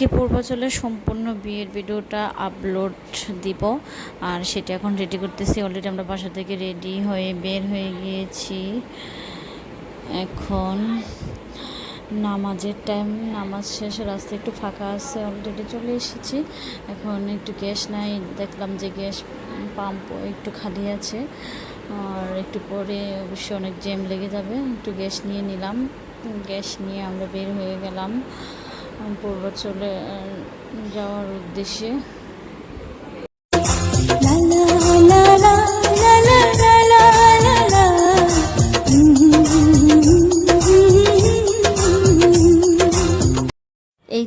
আজকে পূর্বাচলের সম্পূর্ণ বিয়ের ভিডিওটা আপলোড দিব। আর সেটা এখন রেডি করতেছি। অলরেডি আমরা বাসা থেকে রেডি হয়ে বের হয়ে গিয়েছি। এখন নামাজের টাইম নামাজ শেষে, রাস্তা একটু ফাঁকা আছে অলরেডি চলে এসেছি। এখন একটু গ্যাস নাই, দেখলাম যে গ্যাস পাম্প একটু খালি আছে। আর একটু পরে অবশ্যই অনেক জ্যাম লেগে যাবে। একটু গ্যাস নিয়ে নিলাম। গ্যাস নিয়ে আমরা বের হয়ে গেলাম। পূর্বাচলে যাওয়ার উদ্দেশ্যে।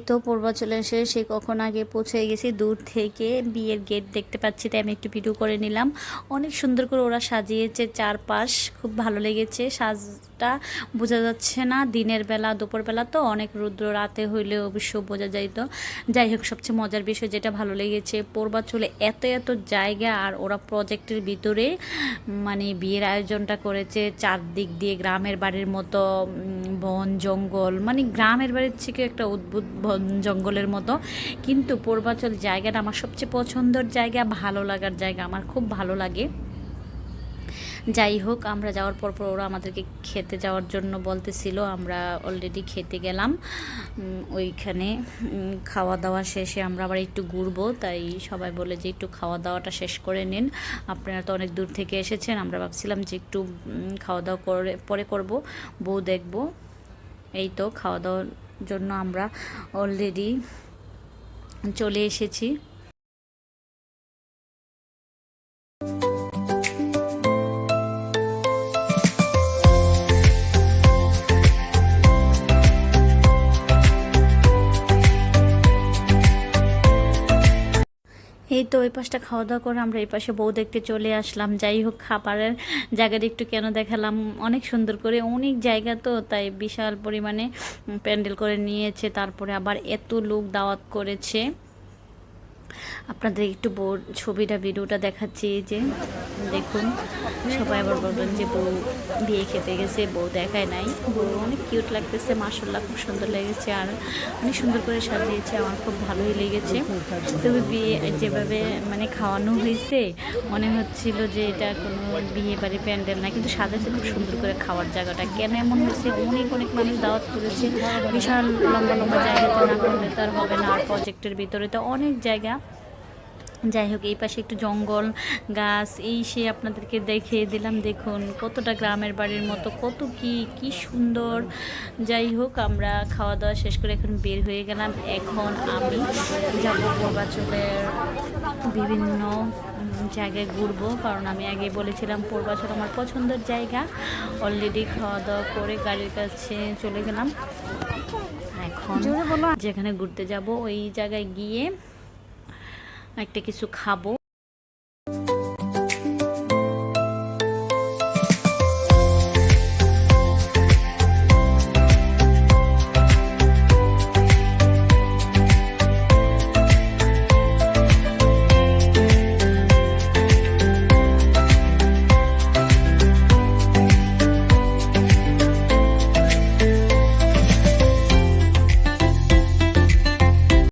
তো পূর্বাচলে এসে সে কখন আগে পৌঁছে গেছি? দূর থেকে বিয়ের গেট দেখতে পাচ্ছি, তাই আমি একটু ভিডিও করে নিলাম। অনেক সুন্দর করে ওরা সাজিয়েছে চারপাশ, খুব ভালো লেগেছে। সাজটা বোঝা যাচ্ছে না, দিনের বেলা দুপুরবেলা তো অনেক রুদ্র, রাতে হইলে অবশ্য বোঝা যাইতো। যাই হোক, সবচেয়ে মজার বিষয় যেটা, ভালো লেগেছে পূর্বাচলে এত এত জায়গা আর ওরা প্রজেক্টের ভিতরে মানে বিয়ের আয়োজনটা করেছে। চারদিক দিয়ে গ্রামের বাড়ির মতো বন, জঙ্গল মানে গ্রামের বাড়ির থেকে একটা উদ্ভুত জঙ্গলের মতো। কিন্তু পূর্বাচল জায়গাটা আমার সবচেয়ে পছন্দের জায়গা, ভালো লাগার জায়গা, আমার খুব ভালো লাগে। যাই হোক, আমরা যাওয়ার পর পর ওরা আমাদেরকে খেতে যাওয়ার জন্য বলতেছিল, আমরা অলরেডি খেতে গেলাম। ওইখানে খাওয়া দাওয়া শেষে আমরা আবার একটু ঘুরবো, তাই সবাই বলে যে একটু খাওয়া দাওয়াটা শেষ করে নিন। আপনারা তো অনেক দূর থেকে এসেছেন, আমরা ভাবছিলাম যে একটু খাওয়া দাওয়া করে, পরে করব, বউ দেখব। এই তো খাওয়া দাওয়ার জন্য আমরা অলরেডি চলে এসেছি। এই তো ওই পাশটা খাওয়া দাওয়া করে আমরা এই পাশে বউ দেখতে চলে আসলাম। যাই হোক, খাবারের জায়গাটা একটু কেন দেখালাম? অনেক সুন্দর করে, অনেক জায়গা তো, তাই বিশাল পরিমাণে প্যান্ডেল করে নিয়েছে। তারপরে আবার এত লোক দাওয়াত করেছে। আপনাদের একটু বউ ছবিটা, ভিডিওটা দেখাচ্ছি যে, দেখুন, সবাই আবার বলবেন যে বউ বিয়ে খেতে গেছে, বউ দেখায় নাই। বউ অনেক কিউট লাগতেছে মাসাল্লাহ খুব সুন্দর লেগেছে আর অনেক সুন্দর করে সাজিয়েছে, আমার খুব ভালোই লেগেছে। তবে বিয়ে যেভাবে মানে খাওয়ানো হয়েছে, মনে হচ্ছিল যে এটা কোনো বিয়ে বাড়ি প্যান্ডেল না, কিন্তু সাজাচ্ছে খুব সুন্দর করে খাওয়ার জায়গাটা। কেন এমন হয়েছে? অনেক অনেক মানুষ দাওয়াত করেছে। বিশাল লম্বা লম্বা জায়গাতে না করলে তো আর হবে না, আর প্রজেক্টের ভিতরে তো অনেক জায়গা। যাই হোক এই পাশে একটু জঙ্গল গাছ এই সে আপনাদেরকে দেখিয়ে দিলাম। দেখুন কতটা গ্রামের বাড়ির মতো কত কি কি সুন্দর। যাই হোক আমরা খাওয়া দাওয়া শেষ করে এখন বের হয়ে গেলাম। এখন আমি যাব পূর্বাচলের বিভিন্ন জায়গায় ঘুরবো কারণ আমি আগে বলেছিলাম পূর্বাচল আমার পছন্দের জায়গা। অলরেডি খাওয়া দাওয়া করে গাড়ির কাছে চলে গেলাম। এখন যেখানে ঘুরতে যাব ওই জায়গায় গিয়ে একটা কিছু খাব।